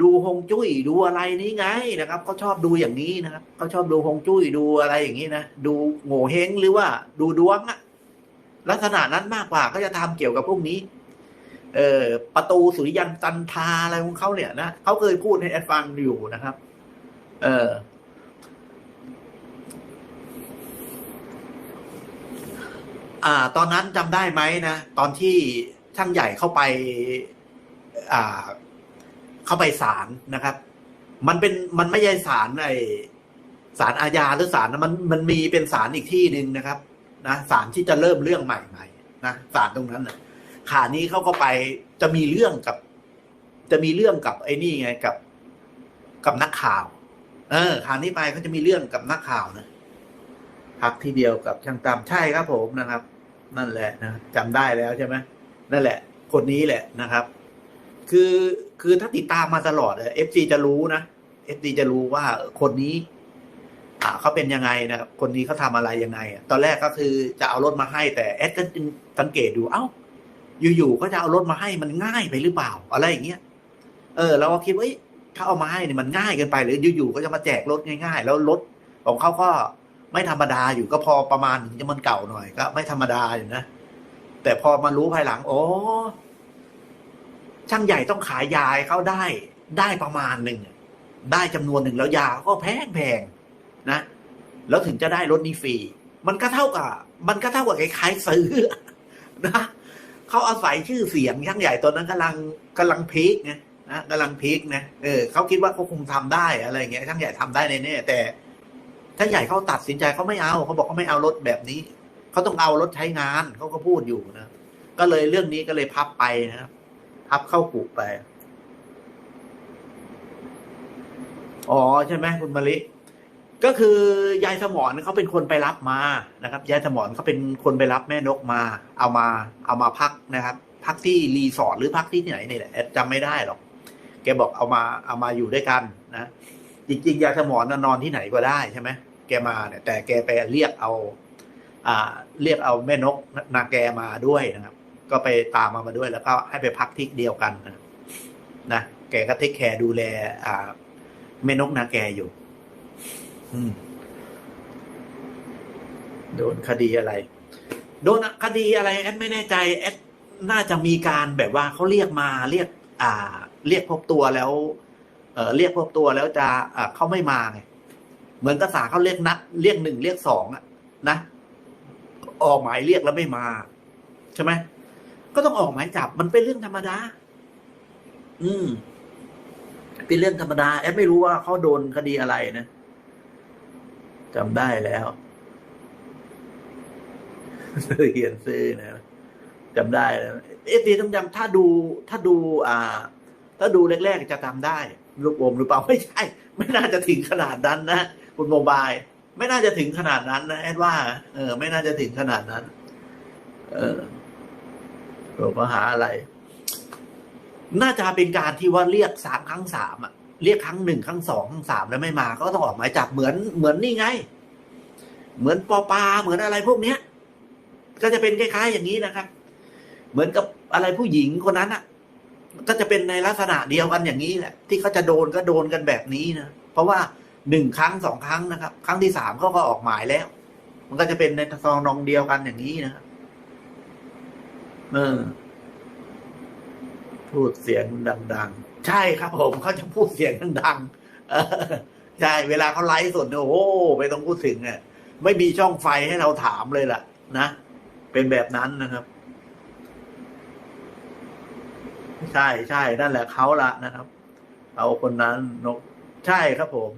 ดูฮงจุ้ยดูอะไรนี้ไงนะครับเขาชอบดูอย่างนี้นะครับเขาชอบดูฮงจุ้ยดูอะไรอย่างนี้นะดูโง่เฮงหรือว่า ดูดวงอะลักษณะนั้นมากกว่าก็จะทำเกี่ยวกับพวกนี้ เออประตูสุริยันจันทาอะไรของเขาเนี่ยนะเขาเคยพูดให้แอดฟังอยู่นะครับ เอออ่า ตอนนั้นจำได้ไหมนะตอนที่ช่างใหญ่เข้าไป อ่า เข้าไปศาลนะครับ มันเป็นมันไม่ใช่ศาลไอศาลอาญาหรือศาลนะมันมันมีเป็นศาลอีกที่หนึ่งนะครับ นะศาลที่จะเริ่มเรื่องใหม่ๆนะศาลตรงนั้นนะขานี้เขาก็ไปจะมีเรื่องกับ จะมีเรื่องกับไอ้นี่ไงกับ กับนักข่าว เออขานี้ไปเขาจะมีเรื่องกับนักข่าวนะพักที่เดียวกับช่างตามใช่ครับผมนะครับ นั่นแหละนะจำได้แล้วใช่ไหมนั่นแหละ คนนี้แหละนะครับ คือคือถ้าติดตามมาตลอดเอฟซีจะรู้นะเอฟซีจะรู้ว่าคนนี้ อ่าเขาเป็นยังไงนะครับคนนี้เขาทำอะไรยังไงตอนแรกก็คือจะเอารถมาให้ แต่แอดก็จึงสังเกตดู เอ้า อยู่ๆก็จะเอารถมาให้มันง่ายไปหรือเปล่า อะไรอย่างเงี้ยเออเราก็คิดว่าเอ้ยถ้าเอามาให้เนี่ยมันง่ายเกินไป หรืออยู่ๆก็จะมาแจกรถง่าย ๆ แล้วรถของเขาก็ไม่ธรรมดาอยู่ก็พอประมาณจะมันเก่าหน่อยก็ ไม่ธรรมดาอยู่นะแต่พอมารู้ภายหลัง โอ้ ช่างใหญ่ต้องขายยาให้เขาได้ได้ประมาณหนึ่งได้จำนวนหนึ่งแล้วยาก็แพงแพงๆนะ แล้วถึงจะได้รถนี้ฟรี มันก็เท่ากับ มันก็เท่ากับคล้ายๆซื้อนะเขาอาศัยชื่อเสียงช่างใหญ่ตอนนั้นกำลังกำลังพีคไงนะกำลังพีคนะเออเขาคิดว่าเขาคงทำได้อะไรอย่างเงี้ยช่างใหญ่ทำได้แน่ๆแต่ช่างใหญ่เขาตัดสินใจเขาไม่เอาเขาบอกเขาไม่เอารถแบบนี้เขาต้องเอารถใช้งานเขาก็พูดอยู่นะก็เลยเรื่องนี้ก็เลยพับไปนะครับ พับเข้ากุไป อ๋อใช่ไหมคุณมะลิก็คือยายสมอนเขาเป็นคนไปรับมานะครับ ยายสมอนเขาเป็นคนไปรับแม่นกมา เอามา เอามาพักนะครับ พักที่รีสอร์ทหรือพักที่ไหนนี่แหละจำไม่ได้หรอก แกบอกเอามาเอามาอยู่ด้วยกันนะจริงๆยายสมอนน่ะนอนที่ไหนก็ได้ใช่ไหมแกมาเนี่ย แต่แกไปเรียกเอา อ่า เรียกเอาแม่นกนาแกมาด้วยนะครับ ก็ไปตามมามาด้วย แล้วก็ให้ไปพักที่เดียวกันนะนะแกก็เทคแคร์ดูแล อ่าแม่นกนาแกอยู่ อืมโดนคดีอะไร โดนคดีอะไรแอดไม่แน่ใจแอดน่าจะมีการแบบว่าเขาเรียกมาเรียก อ่า เรียกพบตัวแล้ว เออเรียกพบตัวแล้วจะอ่าเขาไม่มาไงเหมือนกษาเขาเรียกนัด เรียกหนึ่งเรียกสองอะนะออกหมายเรียกแล้วไม่มา ใช่ไหม ก็ต้องออกหมายจับ มันเป็นเรื่องธรรมดา อืม เป็นเรื่องธรรมดา แอดไม่รู้ว่าเขาโดนคดีอะไรนะจำได้แล้วเขียนซื้อนะจำได้แล้วเอฟซีต้องจำถ้าดู ถ้าดู อ่า ถ้าดูแรกๆจะจำได้ ลูกอมหรือเปล่าไม่ใช่ ไม่น่าจะถึงขนาดนั้นนะคุณโมบาย ไม่น่าจะถึงขนาดนั้นนะแอดว่า เออ ไม่น่าจะถึงขนาดนั้น เออ หลวงพ่อหาอะไร น่าจะเป็นการที่ว่าเรียกสามครั้งสามอะเรียกครั้งหนึ่งครั้งสองครั้งสามแล้วไม่มา ก็ต้องออกหมายจับเหมือนเหมือนนี่ไง เหมือนปอปาเหมือนอะไรพวกเนี้ย ก็จะเป็นคล้ายๆอย่างนี้นะครับ เหมือนกับอะไรผู้หญิงคนนั้นอะ ก็จะเป็นในลักษณะเดียวกันอย่างนี้แหละ ที่เขาจะโดนก็โดนกันแบบนี้นะ เพราะว่าหนึ่งครั้งสองครั้งนะครับ ครั้งที่สามเขาก็ออกหมายแล้ว มันก็จะเป็นในซองนองเดียวกันอย่างนี้นะครับ เออพูดเสียงดัง ๆ ใช่ครับผมเขาจะพูดเสียงดังๆใช่เวลาเขาไลฟ์สดเนี่ยโอ้โหไม่ต้องพูดถึงอะไม่มีช่องไฟให้เราถามเลยล่ะ นะเป็นแบบนั้นนะครับใช่ใช่นั่นแหละเขาละนะครับ เอาคนนั้นนกใช่ครับผม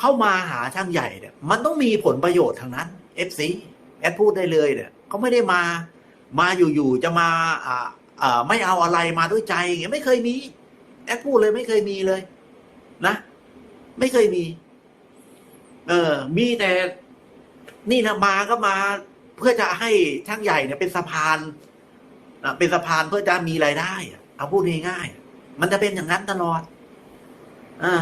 เข้ามาหาช่างใหญ่เนี่ย มันต้องมีผลประโยชน์ทางนั้น FC แอดพูดได้เลยเนี่ยเขาไม่ได้มา มาอยู่ๆจะมาอ่าอ่าไม่เอาอะไรมาด้วยใจอย่างเงี้ยไม่เคยมีแอดพูดเลยไม่เคยมีเลย นะไม่เคยมี เออ มีแต่ นี่นะมาก็มา เพื่อจะให้ช่างใหญ่เนี่ยเป็นสะพานนะเป็นสะพานเพื่อจะมีรายได้อะเอาพูดง่ายๆมันจะเป็นอย่างนั้นตลอดอ่า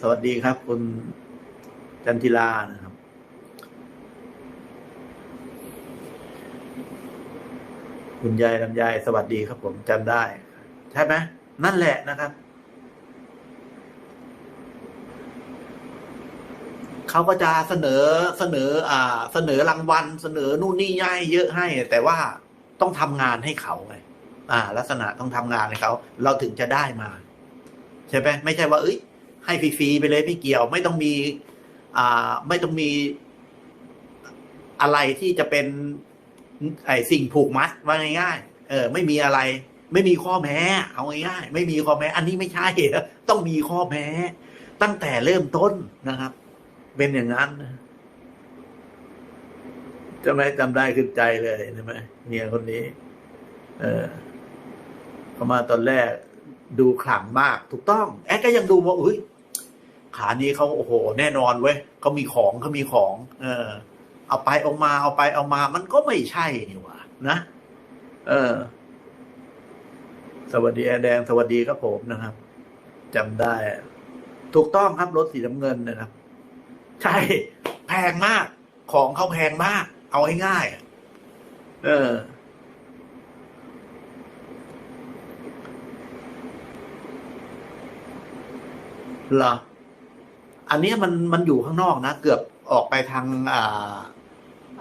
สวัสดีครับ คุณจันทิลานะครับ คุณยายลำไยสวัสดีครับผมจำได้ ใช่ไหมนั่นแหละนะครับเขาก็จะเสนอเสนอ อ่า เสนอรางวัล เสนอนู่นนี่ย่ายเยอะให้ แต่ว่าต้องทำงานให้เขาไงอ่า ลักษณะต้องทำงานให้เขา เราถึงจะได้มา ใช่ไหมไม่ใช่ว่า เอ้ย ให้ฟรีๆไปเลยไม่เกี่ยว ไม่ต้องมี อ่า ไม่ต้องมีอะไรที่จะเป็น ไอ้สิ่งผูกมัดว่าง่ายๆเออไม่มีอะไร ไม่มีข้อแม้ เอาง่ายๆไม่มีข้อแม้ อันนี้ไม่ใช่ต้องมีข้อแม้ ตั้งแต่เริ่มต้นนะครับ เป็นอย่างนั้นจะไม่จำได้ขึ้นใจเลยใช่ไหมเนี่ยคนนี้ เออเข้ามาตอนแรกดูขลังมาก ถูกต้อง แอดก็ยังดูว่าอุ้ยขานี้เขาโอ้โห แน่นอนเว้ยเขามีของเขามีของ เออ เอาไปเอามาเอาไปเอามา มันก็ไม่ใช่นี่หว่า นะ เออ สวัสดีแอร์แดงสวัสดีครับผมนะครับจำได้ ถูกต้องครับรถสีน้ำเงินนะครับ ใช่ แพงมาก ของเขาแพงมาก เอาง่ายๆเออหรออันนี้มันมันอยู่ข้างนอกนะ เกือบออกไปทาง อ่า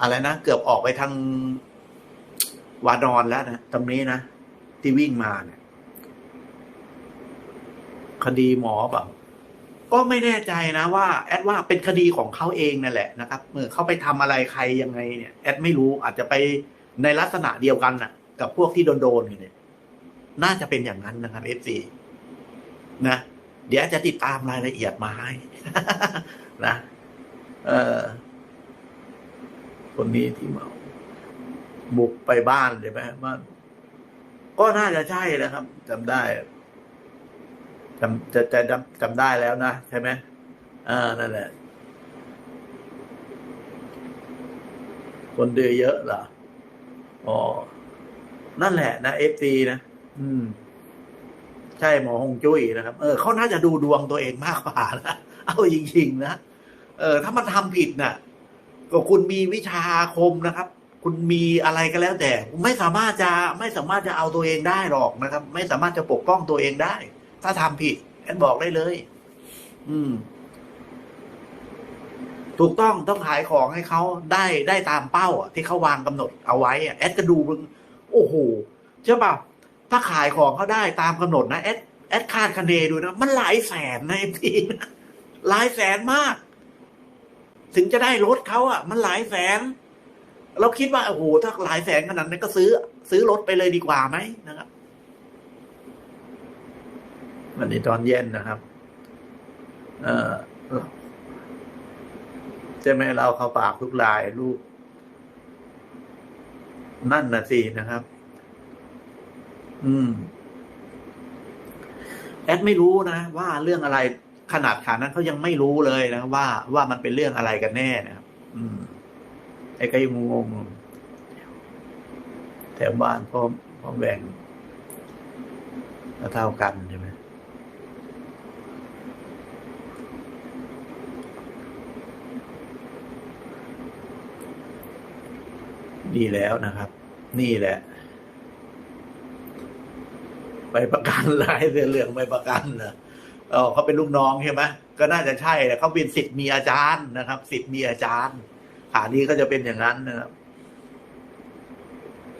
อะไรนะเกือบออกไปทางวานอนแล้วนะตรงนี้นะที่วิ่งมาเนี่ย คดีหมอแบบก็ไม่แน่ใจนะว่า แอดว่าเป็นคดีของเขาเองนั่นแหละนะครับเมื่อเขาไปทำอะไรใครยังไงเนี่ยแอดไม่รู้อาจจะไปในลักษณะเดียวกันน่ะ กับพวกที่โดนๆอยู่เนี่ย น่าจะเป็นอย่างนั้นนะครับเอฟซีนะเดี๋ยวจะติดตามรายละเอียดมาให้นะเออ คนนี้ที่เมา บุกไปบ้านใช่ไหมบ้านก็น่าจะใช่นะครับจำได้จำจะจะจำจำได้แล้วนะใช่ไหมอ่านั่นแหละ คนดูเยอะเหรออ๋อนั่นแหละ นะเอฟซีนะอืม ใช่หมอฮงจุ้ยนะครับ เออเขาน่าจะดูดวงตัวเองมากกว่านะเอาจริงๆนะเออ ถ้ามันทำผิดน่ะ ก็คุณมีวิชาคมนะครับ คุณมีอะไรก็แล้วแต่ ไม่สามารถจะไม่สามารถจะเอาตัวเองได้หรอกนะครับ ไม่สามารถจะปกป้องตัวเองได้ ถ้าทำผิดแอดบอกได้เลย อืม ถูกต้องต้องขายของให้เขาได้ได้ตามเป้าอะที่เขาวางกำหนดเอาไว้อะแอดจะดูมึงโอ้โหใช่ป่ะถ้าขายของเขาได้ตามกำหนดนะแอดแอดคาดคะเนดูนะ มันหลายแสนนะเอฟทีนะหลายแสนมาก ถึงจะได้รถเขาอะ มันหลายแสน เราคิดว่าโอ้โหถ้าหลายแสนขนาดนั้นก็ซื้อ ซื้อรถไปเลยดีกว่าไหมนะครับวันนี้ตอนเย็นนะครับ เออจะไม่เราเข้าปากทุกลายลูก นั่นนะสินะครับ อืม แอดไม่รู้นะว่าเรื่องอะไร ขนาดขานั้นเขายังไม่รู้เลยนะว่าว่ามันเป็นเรื่องอะไรกันแน่นะครับ อืม ไอ้ก็ยังงงแถวบ้านพ่อพ่อแบ่งเท่ากันใช่ไหมนี่แล้วนะครับ นี่แหละ ไปประกันรายเรื่องเรื่องไปประกันเนะ เออเขาเป็นลูกน้องใช่ไหมก็น่าจะใช่แหละเขาเป็นสิทธิ์มีอาจารย์นะครับสิทธิ์มีอาจารย์ขานี้ก็จะเป็นอย่างนั้นนะครับ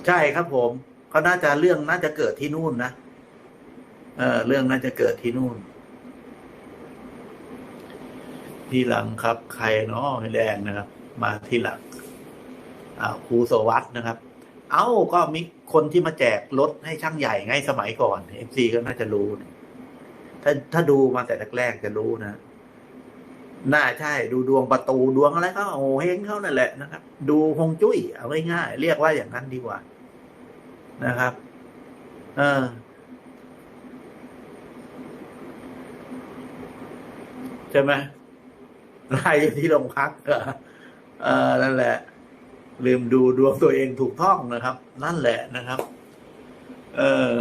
ใช่ครับผมเขาน่าจะเรื่องน่าจะเกิดที่นู่นนะเออเรื่องน่าจะเกิดที่นู่น ที่หลังครับ ใครเนาะแดงนะครับ มาที่หลังอ่าครูสวัสดนะครับ เอ้าก็มีคนที่มาแจกรถให้ช่างใหญ่ไงสมัยก่อนเอฟซีก็น่าจะรู้นะ ถ้าถ้าดูมาแต่แรกๆจะรู้นะน่าใช่ ดูดวงประตูดวงอะไรเขาโอ้เฮงเขานั่นแหละนะครับ ดูฮงจุ้ยเอาง่ายๆเรียกว่าอย่างนั้นดีกว่า นะครับ เออ ใช่ไหมไล่อยู่ที่โรงพักเออนั่นแหละ ลืมดูดวงตัวเองถูกต้องนะครับ นั่นแหละนะครับ เออ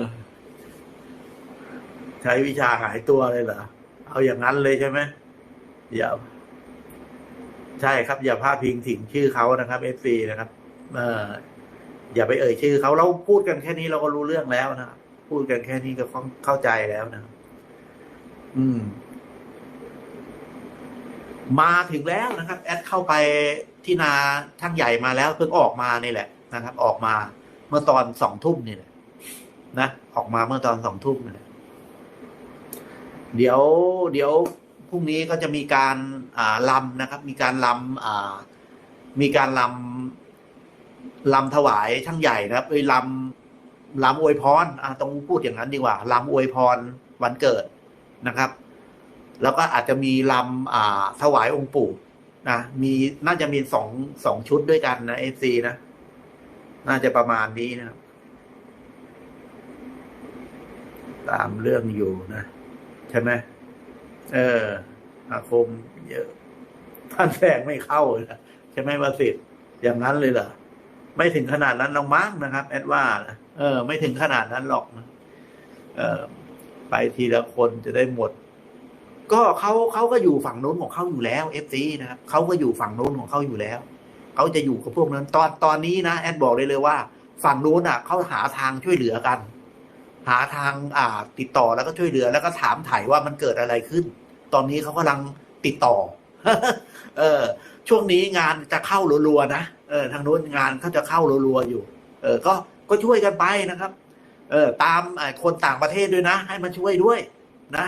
ใช้วิชาหายตัวเลยเหรอ เอาอย่างนั้นเลยใช่ไหมอย่าใช่ครับ อย่าพาดพิงถึงชื่อเขานะครับเอฟซีนะครับเอออย่าไปเอ่ยชื่อเขาเราพูดกันแค่นี้เราก็รู้เรื่องแล้วนะพูดกันแค่นี้ก็เข้าใจแล้วนะอืม มาถึงแล้วนะครับ แอดเข้าไปที่นาช่างใหญ่มาแล้วเพิ่งออกมานี่แหละนะครับ ออกมาเมื่อตอนสองทุ่มนี่แหละนะออกมาเมื่อตอนสองทุ่มนี่แหละ เดี๋ยวเดี๋ยวพรุ่งนี้ก็จะมีการอ่าลำนะครับ มีการลำอ่ามีการลำลำถวายช่างใหญ่นะครับเอ้ยลำลำอวยพรอ่าต้องพูดอย่างนั้นดีกว่าลำอวยพรวันเกิดนะครับ แล้วก็อาจจะมีลำอ่าถวายองค์ปู่นะมีน่าจะมีสองสองชุดด้วยกันนะเอฟซีนะ น่าจะประมาณนี้นะครับ ตามเรื่องอยู่นะ ใช่ไหมเออ อาคมเยอะ ท่านแทงไม่เข้านะใช่ไหมวสิทธิ์อย่างนั้นเลยเหรอไม่ถึงขนาดนั้นน้องมาร์กนะครับ แอดว่านะเออ ไม่ถึงขนาดนั้นหรอกนะเออ ไปทีละคนจะได้หมด ก็เขาเขาก็อยู่ฝั่งโน้นของเขาอยู่แล้วเอฟซีนะครับเขาก็อยู่ฝั่งโน้นของเขาอยู่แล้วเขาจะอยู่กับพวกนั้น ตอนตอนนี้นะแอดบอกเลยเลยว่า ฝั่งโน้นอะเขาหาทางช่วยเหลือกัน หาทางอ่าติดต่อแล้วก็ช่วยเหลือ แล้วก็ถามถ่ายว่ามันเกิดอะไรขึ้น ตอนนี้เขากำลังติดต่อ เออ ช่วงนี้งานจะเข้ารัวๆนะเออทางโน้นงานเขาจะเข้ารัวๆอยู่ เออ ก็ก็ช่วยกันไปนะครับ เออ ตามคนต่างประเทศด้วยนะ ให้มาช่วยด้วยนะ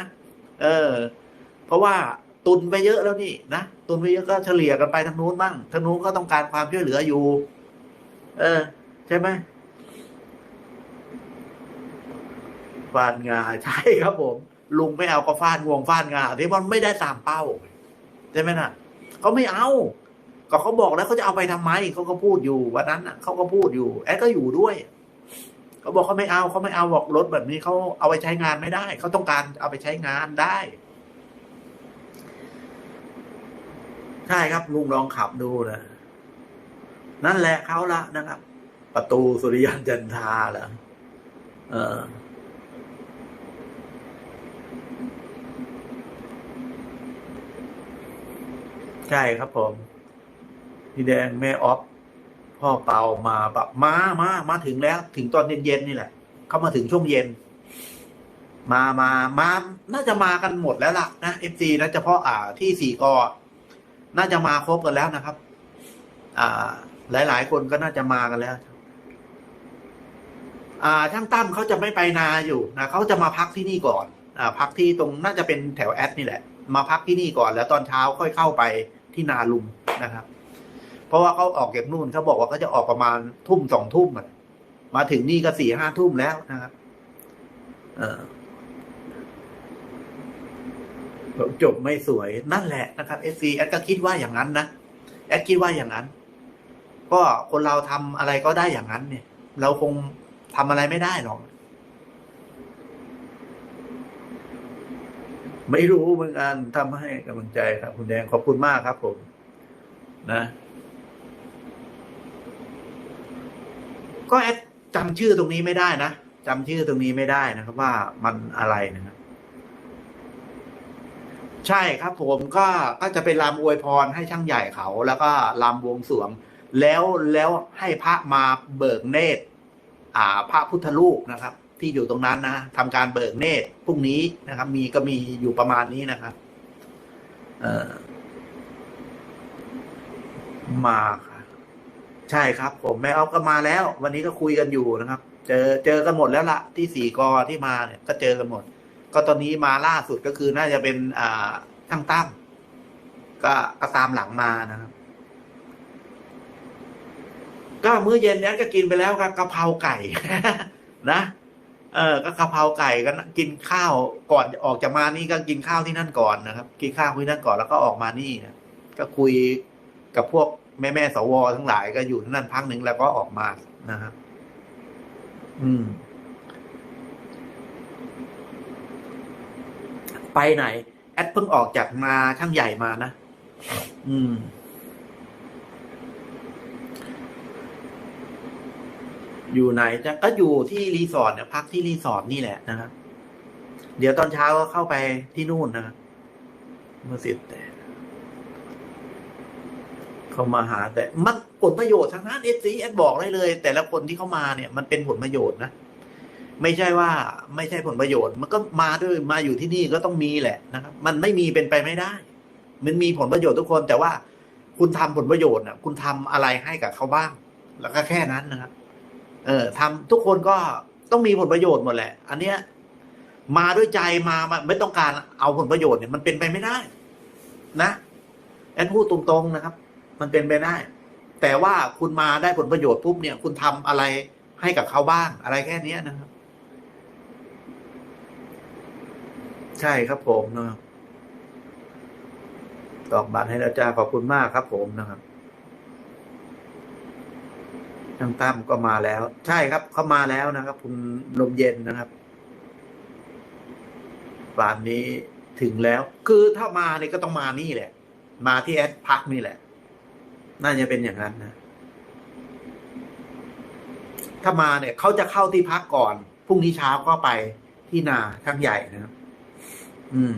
เออ เพราะว่าตุนไปเยอะแล้วนี่นะตุนไปเยอะก็เฉลี่ยกันไปทางนู้นบ้างทางนู้นก็ต้องการความช่วยเหลืออยู่ เออ ใช่ไหม ฟาดงาใช่ครับผม ลุงไม่เอาก็ฟาดงวงฟาดงาที่มันไม่ได้ตามเป้าใช่ไหมน่ะเขาไม่เอาก็เขาบอกแล้วเขาจะเอาไปทำไมเขาก็พูดอยู่วันนั้นน่ะเขาก็พูดอยู่แอดก็อยู่ด้วยเขาบอกเขาไม่เอาเขาไม่เอาบอกรถแบบนี้เขาเอาไปใช้งานไม่ได้เขาต้องการเอาไปใช้งานได้ ใช่ครับลุงลองขับดูนะนั่นแหละเขาละนะครับ ประตูสุริยันจันทาเหรอเออ ใช่ครับผมพี่แดงแม่ออฟพ่อเปามาแบบมามามาถึงแล้ว ถึงตอนเย็นๆนี่แหละ เขามาถึงช่วงเย็น มามามาน่าจะมากันหมดแล้วล่ะนะเอฟซีนะเฉพาะอ่าที่สี่กอน่าจะมาครบกันแล้วนะครับ อ่า หลายๆ คนก็น่าจะมากันแล้ว อ่าช่างตั้มเขาจะไม่ไปนาอยู่นะเขาจะมาพักที่นี่ก่อน อ่า พักที่ตรงน่าจะเป็นแถวแอดนี่แหละ มาพักที่นี่ก่อนแล้วตอนเช้าค่อยเข้าไป ที่นาลุงนะครับ เพราะว่าเขาออกเก็บนู่นเขาบอกว่าเขาจะออกประมาณทุ่มสองทุ่มมาถึงนี่ก็สี่ห้าทุ่มแล้วนะครับจบไม่สวยนั่นแหละนะครับเอซีแอดก็คิดว่าอย่างนั้นนะแอดคิดว่าอย่างนั้น ก็คนเราทำอะไรก็ได้อย่างนั้นเนี่ย เราคงทำอะไรไม่ได้หรอก ไม่รู้เหมือนกันทำให้กำลังใจครับ คุณแดงขอบคุณมากครับ ผม นะก็แอดจำชื่อตรงนี้ไม่ได้นะจำชื่อตรงนี้ไม่ได้นะครับ ว่ามันอะไรนะครับ ใช่ครับ ผมก็ก็จะเป็นรำอวยพรให้ช่างใหญ่เขา แล้วก็รำบวงสรวง แล้วแล้วให้พระมาเบิกเนตรอ่า พระพุทธรูปนะครับ ที่อยู่ตรงนั้นนะทำการเบิกเนตรพรุ่งนี้นะครับ มีก็มีอยู่ประมาณนี้นะครับ เออมาค่ะใช่ครับ ผมแม่ออฟก็มาแล้ว วันนี้ก็คุยกันอยู่นะครับ เจอเจอกันหมดแล้วละที่สี่กอที่มาเนี่ยก็เจอกันหมด ก็ตอนนี้มาล่าสุดก็คือน่าจะเป็น อ่าช่างตั้มก็ก็ตามหลังมานะครับ ก็มื้อเย็นนี้ก็กินไปแล้วครับกะเพราไก่นะ เออก็กะเพราไก่ก็กินข้าวก่อนออกจากมานี่ก็กินข้าวที่นั่นก่อนนะครับ กินข้าวที่นั่นก่อนแล้วก็ออกมานี่นะก็คุยกับพวกแม่แม่สวทั้งหลายก็อยู่ที่นั่นพักหนึ่งแล้วก็ออกมานะครับอืม ไปไหน แอดเพิ่งออกจากมาช่างใหญ่มานะอืม อยู่ไหนจะก็อยู่ที่รีสอร์ทเนี่ยพักที่รีสอร์ทนี่แหละนะครับ เดี๋ยวตอนเช้าก็เข้าไปที่นู่นนะครับเมื่อสิแต่เขามาหาแต่มันผลประโยชน์ทางนั้นเอซีแอดบอกได้เลย แต่ละคนที่เข้ามาเนี่ย มันเป็นผลประโยชน์นะไม่ใช่ว่า ไม่ใช่ผลประโยชน์ มันก็มาด้วยมาอยู่ที่นี่ก็ต้องมีแหละนะครับ มันไม่มีเป็นไปไม่ได้ มันมีผลประโยชน์ทุกคน แต่ว่าคุณทำผลประโยชน์น่ะ คุณทำอะไรให้กับเขาบ้าง แล้วก็แค่นั้นนะครับ เออทำทุกคนก็ต้องมีผลประโยชน์หมดแหละ อันเนี้ย มาด้วยใจมามาไม่ต้องการเอาผลประโยชน์เนี่ยมันเป็นไปไม่ได้ นะแอนพูดตรงๆนะครับ มันเป็นไปได้ แต่ว่าคุณมาได้ผลประโยชน์ปุ๊บเนี่ย คุณทำอะไรให้กับเขาบ้าง อะไรแค่เนี้ยนะครับ ใช่ครับผมนะครับตอกบัตรให้แล้วจ้าขอบคุณมากครับผมนะครับ ทางตั้มก็มาแล้ว ใช่ครับ เขามาแล้วนะครับ คุณลมเย็นนะครับป่านนี้ถึงแล้ว คือถ้ามาเนี่ยก็ต้องมานี่แหละ มาที่แอดพักนี่แหละ น่าจะเป็นอย่างนั้นนะ ถ้ามาเนี่ยเขาจะเข้าที่พักก่อนพรุ่งนี้เช้าก็ไปที่นาทั้งใหญ่นะครับอืม